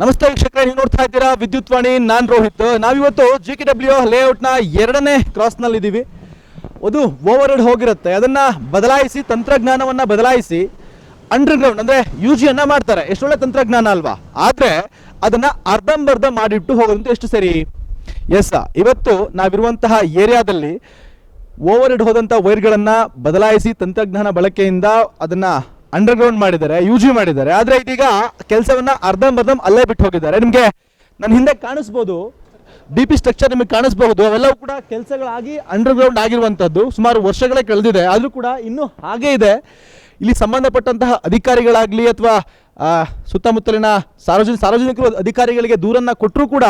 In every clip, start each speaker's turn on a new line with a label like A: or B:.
A: ನಮಸ್ತೆ ವೀಕ್ಷಕರೇ, ನೀವು ನೋಡ್ತಾ ಇದ್ದೀರಾ ವಿದ್ಯುತ್ ವಾಣಿ, ನಾನ್ ರೋಹಿತ್. ನಾವಿವತ್ತು ಜಿ ಕೆ ಡಬ್ಲ್ಯೂ ಲೇಔಟ್ನ ಎರಡನೇ ಕ್ರಾಸ್ನಲ್ಲಿದ್ದೀವಿ ಅದು ಓವರ್ ಹೆಡ್ ಹೋಗಿರುತ್ತೆ. ಅದನ್ನ ಬದಲಾಯಿಸಿ ತಂತ್ರಜ್ಞಾನವನ್ನ ಬದಲಾಯಿಸಿ ಅಂಡರ್ಗ್ರೌಂಡ್ ಅಂದ್ರೆ ಯು ಜಿಯನ್ನು ಮಾಡ್ತಾರೆ. ಎಷ್ಟೊಳ್ಳೆ ತಂತ್ರಜ್ಞಾನ ಅಲ್ವಾ? ಆದ್ರೆ ಅದನ್ನ ಅರ್ಧಂಬರ್ಧ ಮಾಡಿಟ್ಟು ಹೋಗೋದಂತೂ ಎಷ್ಟು ಸರಿ? ಎಸ್ ಇವತ್ತು ನಾವಿರುವಂತಹ ಏರಿಯಾದಲ್ಲಿ ಓವರ್ ಹೆಡ್ ಹೋದಂಥ ವೈರ್ಗಳನ್ನು ಬದಲಾಯಿಸಿ ತಂತ್ರಜ್ಞಾನ ಬಳಕೆಯಿಂದ ಅದನ್ನ ಅಂಡರ್ಗ್ರೌಂಡ್ ಮಾಡಿದ್ದಾರೆ ಯು ಜಿ ಮಾಡಿದ್ದಾರೆ. ಆದರೆ ಇದೀಗ ಕೆಲಸವನ್ನ ಅರ್ಧಂಬರ್ಧಂ ಅಲ್ಲೇ ಬಿಟ್ಟು ಹೋಗಿದ್ದಾರೆ. ನಿಮಗೆ ನನ್ನ ಹಿಂದೆ ಕಾಣಿಸ್ಬೋದು ಡಿ ಪಿ ಸ್ಟ್ರಕ್ಚರ್ ನಿಮಗೆ ಕಾಣಿಸ್ಬಹುದು. ಅವೆಲ್ಲವೂ ಕೂಡ ಕೆಲಸಗಳಾಗಿ ಅಂಡರ್ಗ್ರೌಂಡ್ ಆಗಿರುವಂಥದ್ದು ಸುಮಾರು ವರ್ಷಗಳೇ ಕಳೆದಿದೆ. ಆದರೂ ಕೂಡ ಇನ್ನೂ ಹಾಗೇ ಇದೆ. ಇಲ್ಲಿ ಸಂಬಂಧಪಟ್ಟಂತಹ ಅಧಿಕಾರಿಗಳಾಗಲಿ ಅಥವಾ ಸುತ್ತಮುತ್ತಲಿನ ಸಾರ್ವಜನಿಕ ಸಾರ್ವಜನಿಕರು, ಅಧಿಕಾರಿಗಳಿಗೆ ದೂರನ್ನ ಕೊಟ್ಟರೂ ಕೂಡ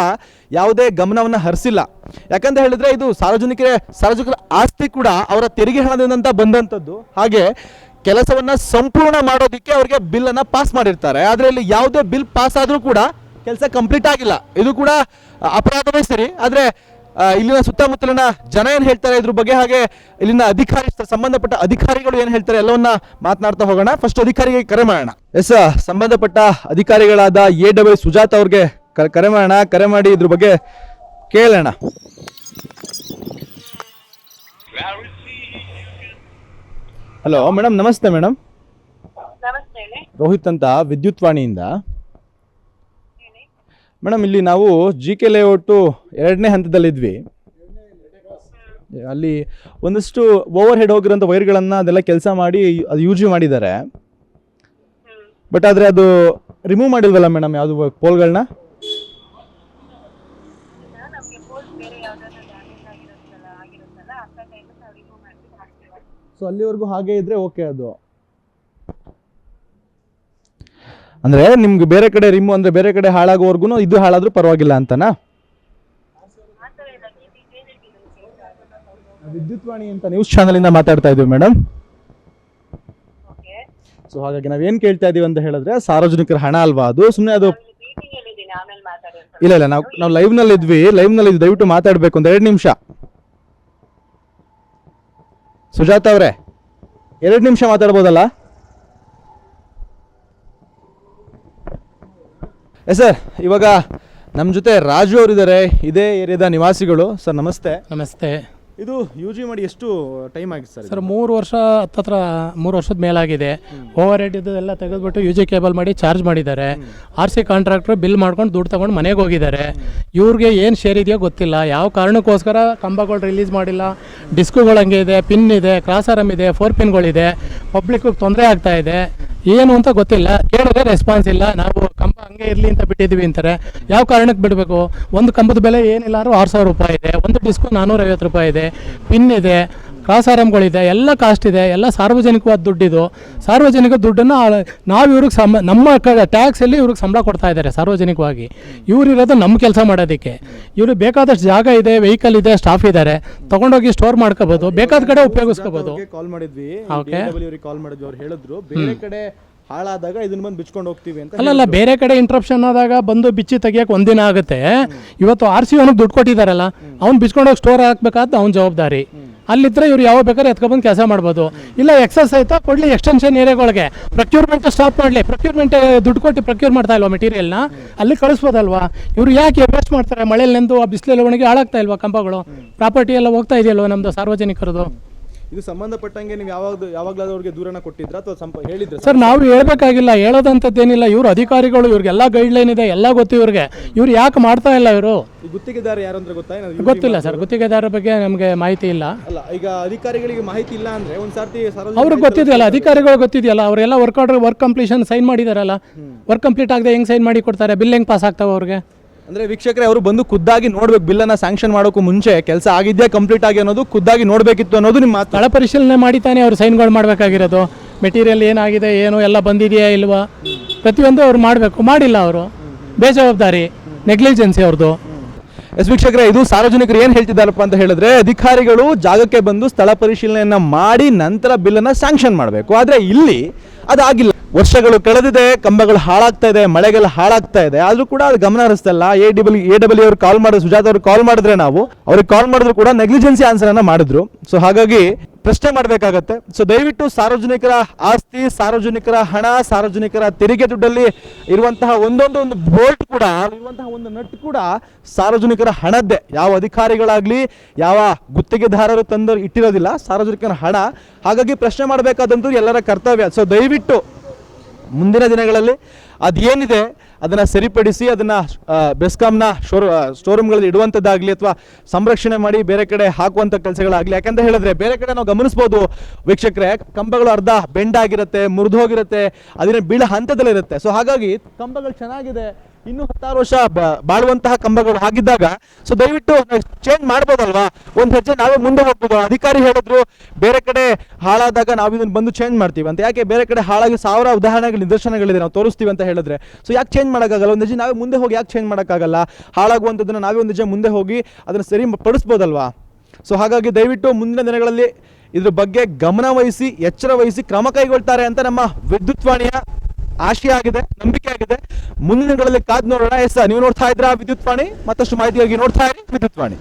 A: ಯಾವುದೇ ಗಮನವನ್ನು ಹರಿಸಿಲ್ಲ. ಯಾಕಂತ ಹೇಳಿದ್ರೆ ಇದು ಸಾರ್ವಜನಿಕರ ಸಾರ್ವಜನಿಕರ ಆಸ್ತಿ ಕೂಡ ಅವರ ತೆರಿಗೆ ಹಣದಿಂದ ಬಂದಂಥದ್ದು ಹಾಗೆ ಕೆಲಸವನ್ನ ಸಂಪೂರ್ಣ ಮಾಡೋದಕ್ಕೆ ಅವರಿಗೆ ಬಿಲ್ ಅನ್ನ ಪಾಸ್ ಮಾಡಿರ್ತಾರೆ. ಆದ್ರೆ ಇಲ್ಲಿ ಯಾವುದೇ ಬಿಲ್ ಪಾಸ್ ಆದ್ರೂ ಕೂಡ ಕೆಲಸ ಕಂಪ್ಲೀಟ್ ಆಗಿಲ್ಲ. ಇದು ಕೂಡ ಅಪರಾಧವೇ ಸರಿ. ಆದ್ರೆ ಇಲ್ಲಿನ ಸುತ್ತಮುತ್ತಲಿನ ಜನ ಏನ್ ಹೇಳ್ತಾರೆ ಇದ್ರ ಬಗ್ಗೆ ಹಾಗೆ ಇಲ್ಲಿನ ಅಧಿಕಾರಿ, ಸಂಬಂಧಪಟ್ಟ ಅಧಿಕಾರಿಗಳು ಏನು ಹೇಳ್ತಾರೆ ಎಲ್ಲವನ್ನ ಮಾತನಾಡ್ತಾ ಹೋಗೋಣ. ಫಸ್ಟ್ ಅಧಿಕಾರಿಗೆ ಕರೆ ಮಾಡೋಣ. ಎಸ್, ಸಂಬಂಧಪಟ್ಟ ಅಧಿಕಾರಿಗಳಾದ ಎ ಡಬ್ಲ್ಯೂ ಸುಜಾತ್ ಅವ್ರಿಗೆ ಕರೆ ಮಾಡೋಣ. ಕರೆ ಮಾಡಿ ಇದ್ರ ಬಗ್ಗೆ ಕೇಳೋಣ. ಹಲೋ ಮೇಡಮ್ ನಮಸ್ತೆ ಮೇಡಮ್
B: ನಮಸ್ತೆ ಹೇಳಿ.
A: ರೋಹಿತ್ ಅಂತ ವಿದ್ಯುತ್ ವಾಣಿಯಿಂದ.
B: ಹೇಳಿ.
A: ಮೇಡಮ್ ಇಲ್ಲಿ ನಾವು ಜಿ ಕೆ ಲೇಔಟು ಎರಡನೇ ಹಂತದಲ್ಲಿದ್ವಿ. ಅಲ್ಲಿ ಒಂದಷ್ಟು ಓವರ್ ಹೆಡ್ ಹೋಗಿರೋಂಥ ವೈರ್ಗಳನ್ನು ಅದೆಲ್ಲ ಕೆಲಸ ಮಾಡಿ ಅದು ಯೂಜ್ ಮಾಡಿದ್ದಾರೆ. ಬಟ್ ಆದರೆ ಅದು ರಿಮೂವ್ ಮಾಡಿಲ್ವಲ್ಲ ಮೇಡಮ್ ಯಾವುದು ಪೋಲ್ಗಳನ್ನ
B: ಈಗ ನಮ್ಗೆ ಪೋಸ್ಟ್ ಬೇರೆ ಯಾವ್ದಾದ್ರು ಡ್ಯಾಮೇಜ್ ಆಗಿರುತ್ತಲ್ಲ ಆಗಿರುತ್ತಲ್ಲ ಅಂತ ಟೈಮ್ ನಾವು ರಿಮೂವ್ ಮಾಡ್ಬಿಟ್ಟು ಹಾಕ್ತೀವಿ
A: ಸೊ ಅಲ್ಲಿವರೆಗೂ ಹಾಗೆ ಇದ್ರೆ ಓಕೆ ಅದು. ಅಂದ್ರೆ ನಿಮ್ಗೆ ಬೇರೆ ಕಡೆ ರಿಮೂವ್ ಅಂದ್ರೆ ಬೇರೆ ಕಡೆ ಹಾಳಾಗೋವರೆಗೂ ಇದು ಹಾಳಾದ್ರೂ ಪರವಾಗಿಲ್ಲ ಅಂತನಾ? ವಿದ್ಯುತ್ ವಾಣಿ ಅಂತ ನ್ಯೂಸ್ ಚಾನಲಿಂದ ಮಾತಾಡ್ತಾ ಇದ್ದೀವಿ ಮೇಡಮ್
B: ಓಕೆ
A: ಸೊ ಹಾಗಾಗಿ ನಾವೇನು ಕೇಳ್ತಾ ಇದೀವಿ ಅಂತ ಹೇಳಿದ್ರೆ ಸಾರ್ವಜನಿಕರ ಹಣ ಅಲ್ವಾ ಅದು? ಸುಮ್ಮನೆ ಅದು
B: ಮೀಟಿಂಗ್ ಅಲ್ಲಿ ಇದ್ದೀನಿ ಆಮೇಲೆ ಮಾತಾಡಿ ಅಂತ
A: ಇಲ್ಲ ಇಲ್ಲ ನಾವು ನಾವು ಲೈವ್ನಲ್ಲಿ ಇದ್ವಿ ಲೈವ್ನಲ್ಲಿ ದಯವಿಟ್ಟು ಮಾತಾಡ್ಬೇಕು ಅಂತ ಎರಡು ನಿಮಿಷ. ಸುಜಾತ ಅವರೇ, ಎರಡು ನಿಮಿಷ ಮಾತಾಡ್ಬೋದಲ್ಲ? ಎಸ್ ಸರ್, ಇವಾಗ ನಮ್ಮ ಜೊತೆ ರಾಜು ಅವರಿದ್ದಾರೆ, ಇದೇ ಏರಿಯಾದ ನಿವಾಸಿಗಳು. ಸರ್, ನಮಸ್ತೆ.
C: ನಮಸ್ತೆ.
A: ಇದು ಯು ಜಿ ಮಾಡಿ ಎಷ್ಟು ಟೈಮ್ ಆಗಿದೆ ಸರ್
C: ಸರ್, ಮೂರು ವರ್ಷ ಹತ್ತತ್ರ ಮೂರು ವರ್ಷದ ಮೇಲಾಗಿದೆ. ಓವರ್ ಹೆಡ್ ಎಲ್ಲ ತೆಗೆದುಬಿಟ್ಟು ಯು ಜಿ ಕೇಬಲ್ ಮಾಡಿ ಚಾರ್ಜ್ ಮಾಡಿದ್ದಾರೆ. ಆರ್ ಸಿ ಕಾಂಟ್ರಾಕ್ಟ್ರು ಬಿಲ್ ಮಾಡ್ಕೊಂಡು ದುಡ್ಡು ತಗೊಂಡು ಮನೆಗೆ ಹೋಗಿದ್ದಾರೆ. ಇವ್ರಿಗೆ ಏನು ಶೇರ್ ಇದೆಯೋ ಗೊತ್ತಿಲ್ಲ. ಯಾವ ಕಾರಣಕ್ಕೋಸ್ಕರ ಕಂಬಗಳು ರಿಲೀಸ್ ಮಾಡಿಲ್ಲ. ಡಿಸ್ಕುಗಳು ಹಂಗೆ ಇದೆ ಪಿನ್ ಇದೆ ಕ್ರಾಸ್ ಆರಮ್ ಇದೆ ಫೋರ್ ಪಿನ್ಗಳಿದೆ ಪಬ್ಲಿಕ್ಗೆ ತೊಂದರೆ ಆಗ್ತಾ ಇದೆ. ಏನು ಅಂತ ಗೊತ್ತಿಲ್ಲ. ಕೇಳಿದ್ರೆ ರೆಸ್ಪಾನ್ಸ್ ಇಲ್ಲ. ನಾವು ಕಂಬ ಹಂಗೆ ಇರಲಿ ಅಂತ ಬಿಟ್ಟಿದ್ದೀವಿ ಅಂತಾರೆ. ಯಾವ ಕಾರಣಕ್ಕೆ ಬಿಡಬೇಕು? ಒಂದು ಕಂಬದ ಬೆಲೆ ಏನಿಲ್ಲಾರು ಆರು ಸಾವಿರ ರೂಪಾಯಿ ಇದೆ. ಒಂದು ಡಿಸ್ಕು ನಾನ್ನೂರೈವತ್ತು ರೂಪಾಯಿ ಇದೆ. ಪಿನ್ ಇದೆ. ಕ್ರಾಸ್ ಆರಮ್ಗಳಿದೆ ಎಲ್ಲ ಕಾಸ್ಟ್ ಇದೆ ಎಲ್ಲ ಸಾರ್ವಜನಿಕವಾದ ದುಡ್ಡಿದು. ಸಾರ್ವಜನಿಕ ದುಡ್ಡನ್ನು ನಾವು ಇವ್ರಿಗೆ ಸಂಬ ನಮ್ಮ ಕಡೆ ಟ್ಯಾಕ್ಸಲ್ಲಿ ಇವ್ರಿಗೆ ಸಂಬಳ ಕೊಡ್ತಾ ಇದ್ದಾರೆ ಸಾರ್ವಜನಿಕವಾಗಿ. ಇವ್ರು ಇರೋದು ನಮ್ಮ ಕೆಲಸ ಮಾಡೋದಕ್ಕೆ. ಇವ್ರು ಬೇಕಾದಷ್ಟು ಜಾಗ ಇದೆ ವೆಹಿಕಲ್ ಇದೆ ಸ್ಟಾಫ್ ಇದ್ದಾರೆ ತೊಗೊಂಡೋಗಿ ಸ್ಟೋರ್ ಮಾಡ್ಕೋಬೋದು ಬೇಕಾದ ಕಡೆ ಉಪಯೋಗಿಸ್ಕೋಬೋದು.
A: ಕಾಲ್ ಮಾಡಿದ್ವಿ. ಕಾಲ್ ಮಾಡಿದ್ವಿ. ಅವ್ರು ಹೇಳಿದ್ರು ಬೇರೆ ಕಡೆ ಹಾಳಾದಾಗ ಇದನ್ನ ಬಂದು ಬಿಚ್ಕೊಂಡು ಹೋಗ್ತೀವಿ ಅಂತ
C: ಅಲ್ಲ ಬೇರೆ ಕಡೆ ಇಂಟ್ರಪ್ಷನ್ ಆದಾಗ ಬಂದು ಬಿಚ್ಚಿ ತೆಗಿಯಕ್ಕೆ ಒಂದಿನ ಆಗುತ್ತೆ. ಇವತ್ತು ಆರ್ ಸಿ ಅವನಿಗೆ ದುಡ್ಡು ಕೊಟ್ಟಿದ್ದಾರಲ್ಲ ಅವ್ನು ಬಿಚ್ಕೊಂಡು ಹೋಗಿ ಸ್ಟೋರ್ ಹಾಕ್ಬೇಕಾದ ಅವ್ನ ಜವಾಬ್ದಾರಿ. ಅಲ್ಲಿದ್ರೆ ಇವ್ರು ಯಾವ ಬೇಕಾದ್ರೆ ಎತ್ಕೊಬಂದು ಕೆಲಸ ಮಾಡ್ಬೋದು. ಇಲ್ಲ ಎಕ್ಸಸ್ ಆಯ್ತಾ? ಕೊಡ್ಲಿ ಎಕ್ಸ್ಟೆನ್ಷನ್ ಏರಿಯಾಗಳಿಗೆ. ಪ್ರೊಕ್ಯೂರ್ಮೆಂಟ್ ಸ್ಟಾಪ್ ಮಾಡಲಿ. ಪ್ರೊಕ್ಯೂರ್ಮೆಂಟ್ ದುಡ್ಡು ಕೊಟ್ಟು ಪ್ರೊಕ್ಯೂರ್ ಮಾಡ್ತಾ ಇಲ್ವಾ ಮೆಟೀರಿಯಲ್ನ ಅಲ್ಲಿ ಕಳಿಸ್ಬೋದಲ್ವಾ? ಇವ್ರು ಯಾಕೆ ವೇಸ್ಟ್ ಮಾಡ್ತಾರೆ? ಮಳೆಯಲ್ಲಿ ನೆಂದು ಆ ಬಿಸಿಲಲ್ಲಿ ಒಣಗಿ ಹಾಳಾಗ್ತಾ ಇಲ್ವಾ ಕಂಬಗಳು? ಪ್ರಾಪರ್ಟಿ ಎಲ್ಲ ಹೋಗ್ತಾ ಇದೆಯಲ್ವಾ ನಮ್ಮದು ಸಾರ್ವಜನಿಕರದು?
A: ಇದು ಸಂಬಂಧಪಟ್ಟಂಗೆ ನೀವು ಯಾವಾಗ ಯಾವಾಗಲಾದ್ರೂ ಅವ್ರಿಗೆ ದೂರನ ಕೊಟ್ಟಿದ್ರ ಅಥವಾ ಸಂಪ ಹೇಳಿದ್ರ
C: ಸರ್? ನಾವು ಹೇಳ್ಬೇಕಾಗಿಲ್ಲ ಹೇಳೋದಂಥದ್ದೇನಿಲ್ಲ. ಇವರು ಅಧಿಕಾರಿಗಳು ಇವ್ರಿಗೆಲ್ಲ ಗೈಡ್ಲೈನ್ ಇದೆ ಎಲ್ಲ ಗೊತ್ತು ಇವ್ರಿಗೆ. ಇವ್ರು ಯಾಕೆ ಮಾಡ್ತಾ ಇಲ್ಲ ಇವರು?
A: ಗುತ್ತಿಗೆದಾರ ಯಾರು ಅಂದ್ರೆ ಗೊತ್ತಾಯ್ತು ಏನಾದ್ರು
C: ಗೊತ್ತಿಲ್ಲ ಸರ್ ಗುತ್ತಿಗೆದಾರರ ಬಗ್ಗೆ ನಮಗೆ ಮಾಹಿತಿ ಇಲ್ಲ.
A: ಅಲ್ಲ ಈಗ ಅಧಿಕಾರಿಗಳಿಗೆ ಮಾಹಿತಿ ಇಲ್ಲ ಅಂದ್ರೆ ಒಂದ್ ಸರ್ತಿ
C: ಅವ್ರಿಗೆ ಗೊತ್ತಿದೆಯಲ್ಲ ಅಧಿಕಾರಿಗಳು ಗೊತ್ತಿದೆಯಲ್ಲ ಅವರೆಲ್ಲ work order work completion sign ಮಾಡಿದಾರಲ್ಲ. ವರ್ಕ್ ಕಂಪ್ಲೀಟ್ ಆಗದೆ ಹೆಂಗೆ ಸೈನ್ ಮಾಡಿ ಕೊಡ್ತಾರೆ? ಬಿಲ್ ಹೆಂಗೆ ಪಾಸ್ ಆಗ್ತಾವೆ ಅವ್ರಿಗೆ?
A: ಅಂದ್ರೆ ವೀಕ್ಷಕರೇ ಅವರು ಬಂದು ಖುದ್ದಾಗಿ ನೋಡ್ಬೇಕು ಬಿಲ್ ಅನ್ನ ಸ್ಯಾಂಕ್ಷನ್ ಮಾಡೋಕ್ಕೂ ಮುಂಚೆ ಕೆಲಸ ಆಗಿದ್ಯಾ ಕಂಪ್ಲೀಟ್ ಆಗಿ ಅನ್ನೋದು ಖುದ್ದಾಗಿ ನೋಡ್ಬೇಕಿತ್ತು ಅನ್ನೋದು ನಿಮ್ಮ
C: ಸ್ಥಳ ಪರಿಶೀಲನೆ ಮಾಡಿ ತಾನೇ ಅವ್ರು ಸೈನ್ಗಳು ಮಾಡಬೇಕಾಗಿರೋದು. ಮೆಟೀರಿಯಲ್ ಏನಾಗಿದೆ ಏನು ಎಲ್ಲ ಬಂದಿದೆಯಾ ಇಲ್ವಾ? ಪ್ರತಿಯೊಂದು ಅವ್ರು ಮಾಡಬೇಕು. ಮಾಡಿಲ್ಲ ಅವರು. ಬೇಜವಾಬ್ದಾರಿ ನೆಗ್ಲಿಜೆನ್ಸಿ ಅವ್ರದ್ದು
A: ಎಸ್ ವೀಕ್ಷಕರೇ ಇದು ಸಾರ್ವಜನಿಕರು ಏನು ಹೇಳ್ತಿದ್ದಾರಪ್ಪ ಅಂತ ಹೇಳಿದ್ರೆ ಅಧಿಕಾರಿಗಳು ಜಾಗಕ್ಕೆ ಬಂದು ಸ್ಥಳ ಪರಿಶೀಲನೆಯನ್ನ ಮಾಡಿ ನಂತರ ಬಿಲ್ ಅನ್ನ ಸ್ಯಾಂಕ್ಷನ್ ಮಾಡಬೇಕು. ಆದರೆ ಇಲ್ಲಿ ಅದಾಗಿಲ್ಲ. ವರ್ಷಗಳು ಕಳೆದಿದೆ, ಕಂಬಗಳು ಹಾಳಾಗ್ತಾ ಇದೆ, ಮಳೆಗೆಲ್ಲ ಹಾಳಾಗ್ತಾ ಇದೆ. ಆದರೂ ಕೂಡ ಅದು ಗಮನ ಹರಿಸ್ತಲ್ಲ. ಎ ಡಬ್ಲ್ಯೂ ಎ ಡಬ್ಲ್ಯೂ ಅವ್ರು ಕಾಲ್ ಮಾಡಿದ್ರು, ಸುಜಾತ ಅವ್ರು ಕಾಲ್ ಮಾಡಿದ್ರೆ ನಾವು, ಅವ್ರಿಗೆ ಕಾಲ್ ಮಾಡಿದ್ರು ಕೂಡ ನೆಗ್ಲಿಜೆನ್ಸಿ ಆನ್ಸರ್ ಅನ್ನ ಮಾಡಿದ್ರು. ಸೊ ಹಾಗಾಗಿ ಪ್ರಶ್ನೆ ಮಾಡಬೇಕಾಗತ್ತೆ. ಸೊ ದಯವಿಟ್ಟು ಸಾರ್ವಜನಿಕರ ಆಸ್ತಿ, ಸಾರ್ವಜನಿಕರ ಹಣ, ಸಾರ್ವಜನಿಕರ ತೆರಿಗೆ ದುಡ್ಡಲ್ಲಿ ಇರುವಂತಹ ಒಂದೊಂದು ಒಂದು ಬೋಲ್ಟ್ ಕೂಡ, ಇರುವಂತಹ ಒಂದು ನಟ್ ಕೂಡ ಸಾರ್ವಜನಿಕರ ಹಣದ್ದೇ. ಯಾವ ಅಧಿಕಾರಿಗಳಾಗ್ಲಿ, ಯಾವ ಗುತ್ತಿಗೆದಾರರು ತಂದು ಇಟ್ಟಿರೋದಿಲ್ಲ, ಸಾರ್ವಜನಿಕರ ಹಣ. ಹಾಗಾಗಿ ಪ್ರಶ್ನೆ ಮಾಡಬೇಕಾದಂತೂ ಎಲ್ಲರ ಕರ್ತವ್ಯ. ಸೊ ದಯವಿಟ್ಟು ಮುಂದಿನ ದಿನಗಳಲ್ಲಿ ಅದೇನಿದೆ ಅದನ್ನು ಸರಿಪಡಿಸಿ ಅದನ್ನು ಬೆಸ್ಕಾಮ್ನ ಶೋರ್ ಸ್ಟೋರೂಮ್ಗಳಲ್ಲಿ ಇಡುವಂಥದ್ದಾಗಲಿ ಅಥವಾ ಸಂರಕ್ಷಣೆ ಮಾಡಿ ಬೇರೆ ಕಡೆ ಹಾಕುವಂಥ ಕೆಲಸಗಳಾಗಲಿ. ಯಾಕಂತ ಹೇಳಿದ್ರೆ ಬೇರೆ ಕಡೆ ನಾವು ಗಮನಿಸ್ಬೋದು ವೀಕ್ಷಕರೇ, ಕಂಬಗಳು ಅರ್ಧ ಬೆಂಡ್ ಆಗಿರುತ್ತೆ, ಮುರಿದು ಹೋಗಿರುತ್ತೆ ಅದನ್ನ ಬೀಳ ಹಂತದಲ್ಲಿರುತ್ತೆ. ಸೊ ಹಾಗಾಗಿ ಕಂಬಗಳು ಚೆನ್ನಾಗಿದೆ ಇನ್ನು ಹತ್ತಾರು ವರ್ಷ ಬಾಳುವಂತಹ ಕಂಬಗಳು ಹಾಗಿದ್ದಾಗ ಸೊ ದಯವಿಟ್ಟು ಚೇಂಜ್ ಮಾಡ್ಬೋದಲ್ವಾ? ಒಂದು ಹೆಜ್ಜೆ ನಾವೇ ಮುಂದೆ ಹೋಗ್ಬೋದು. ಅಧಿಕಾರಿ ಹೇಳಿದ್ರು, ಬೇರೆ ಕಡೆ ಹಾಳಾದಾಗ ನಾವು ಇದನ್ನು ಬಂದು ಚೇಂಜ್ ಮಾಡ್ತೀವಿ ಅಂತ. ಯಾಕೆ ಬೇರೆ ಕಡೆ ಹಾಳಾಗಿ ಸಾವಿರ ಉದಾಹರಣೆಗಳು, ನಿದರ್ಶನಗಳಿದೆ, ನಾವು ತೋರಿಸ್ತೀವಿ ಅಂತ ಹೇಳಿದ್ರೆ. ಸೊ ಯಾಕೆ ಚೇಂಜ್ ಮಾಡೋಕ್ಕಾಗಲ್ಲ? ಒಂದು ಹೆಜ್ಜೆ ನಾವೇ ಮುಂದೆ ಹೋಗಿ ಯಾಕೆ ಚೇಂಜ್ ಮಾಡೋಕ್ಕಾಗಲ್ಲ? ಹಾಳಾಗುವಂಥದ್ದನ್ನ ನಾವೇ ಒಂದು ಹೆಜ್ಜೆ ಮುಂದೆ ಹೋಗಿ ಅದನ್ನು ಸರಿ ಪಡಿಸ್ಬೋದಲ್ವಾ? ಸೊ ಹಾಗಾಗಿ ದಯವಿಟ್ಟು ಮುಂದಿನ ದಿನಗಳಲ್ಲಿ ಇದ್ರ ಬಗ್ಗೆ ಗಮನ ವಹಿಸಿ, ಎಚ್ಚರ ವಹಿಸಿ ಕ್ರಮ ಕೈಗೊಳ್ತಾರೆ ಅಂತ ನಮ್ಮ ವಿದ್ಯುತ್ವಾಣಿಯ ಆಶಯ ಆಗಿದೆ, ನಂಬಿಕೆ ಆಗಿದೆ. ಮುಂದಿನ ಕಾದ್ ನೋಡೋಣ. ಎಸ್ ನೀವು ನೋಡ್ತಾ ಇದ್ರ ವಿದ್ಯುತ್ವಾಣಿ ಮತ್ತಷ್ಟು ಮಾಹಿತಿಯಾಗಿ ನೋಡ್ತಾ ಇರಿ ವಿದ್ಯುತ್ವಾಣಿ